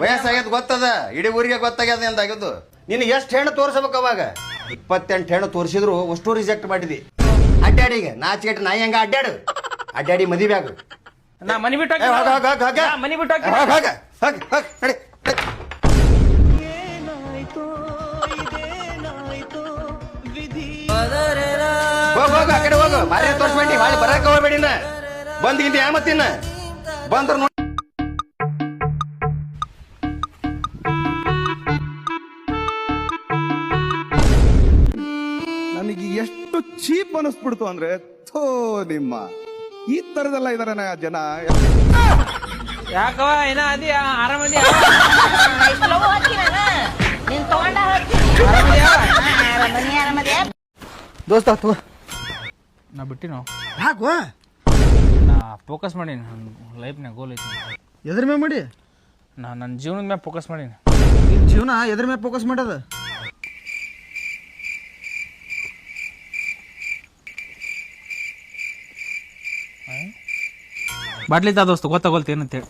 ವಯಸ್ಸಾಗ್ಯದ ಗೊತ್ತದ? ಇಡೀ ಊರಿಗೆ ಗೊತ್ತಾಗ್ಯದ ಅಂತ ನೀನು ನಿನ್ ಎಷ್ಟು ಹೆಣ್ಣು ತೋರಿಸ್ಬೇಕು ಅವಾಗ? ಇಪ್ಪತ್ತೆಂಟು ಹೆಣ್ಣು ತೋರಿಸಿದ್ರು ಅಷ್ಟು ರಿಜೆಕ್ಟ್ ಮಾಡಿದಿ. ಅಡ್ಡಾಡಿಗೆ ನಾಚಿಗೆಟ್ ನಾಯಿ ಹೆಂಗ ಅಡ್ಡಾಡು. ಅಡ್ಡಾಡಿ ಮದುವೆ ಆಗು ನಾ ಮನಿ ಬಿಟ್ಟು ಹೋಗ್, ಹೋಗ್, ಹೋಗ್, ಹೋಗ್. ನಾ ಮನಿ ಬಿಟ್ಟು. ಹೋಗ್, ಹೋಗ್, ಹೋಗ್, ಹೋಗ್, ನಡಿ, ನಡಿ. ಹೋಗ್ ಹೋಗ ಆ ಕಡೆ ಹೋಗು. ಮಾರಿ ತೋರ್ಸ್ಬೇಡಿ ಹಾಳಿ ಬರಕ ಹೋಗ್ಬೇಡಿ ನಾ ಬಂದ್ಗಿಂತ ಯಾಮತ್ತಿನ ಬಂದ್ರ ನೋಡಿ ಎಷ್ಟು ಚೀಪ್ ಅನಿಸ್ಬಿಡ್ತು ಅಂದ್ರೆ ಥೋ ನಿಮ್ಮ. ಈ ತರದೆಲ್ಲ ಇದಾರೆ ಜನ. ಯಾಕವ ಏನ ಅದಿ ಆರಾಮದಿ ದೋಸ್ತ ತಗೋ. ನಾ ಬಿಟ್ಟಿನೋ? ಯಾಕೋ ನಾ ಫೋಕಸ್ ಮಾಡೀನಿ ನನ್ನ ಲೈಫ್ನಾಗ ಗೋಲ್ ಐತಿ. ಎದ್ರ ಮೇಲೆ ಮಾಡಿ? ನಾ ನನ್ನ ಜೀವನದ ಮೇಲೆ ಫೋಕಸ್ ಮಾಡೀನಿ. ಜೀವನ ಎದ್ರ ಮೇಲೆ ಫೋಕಸ್ ಮಾಡದ? ಬಾಟ್ಲಿ ತಾ ದೋಸ್ತ ಗೊತ್ತಾಗೋಲ್ತ ಏನಂತೇಳಿ